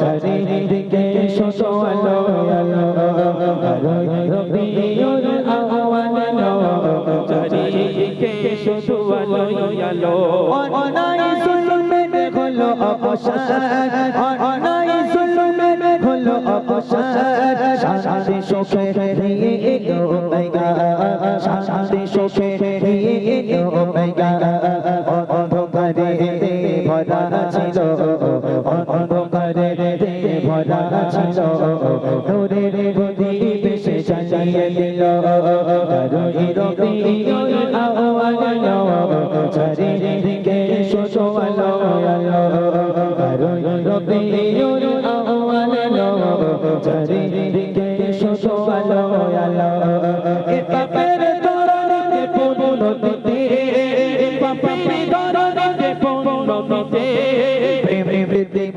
চারিদিকে শোষো আলো আলো রবি আওয়ালো চারিদিকে শোষো আলো আলো অনাই সুলমেন হলো অবসান অনাই সুলমেন হলো অবসান শান্তি সুখে রিয়ে এলো মেগা শান্তি সুখে রিয়ে এলো মেগা অন্ধকারে নূরের গতি বেশে চালিয়ে দিল রবি রবি আওয়ালো চারিদিকে শোষো আলো আলো রবি আওয়ালো চারিদিকে শোষো আলো আলো পাপের তরণে পূর্ণ দিতে পাপের তরণে পূর্ণ দিতে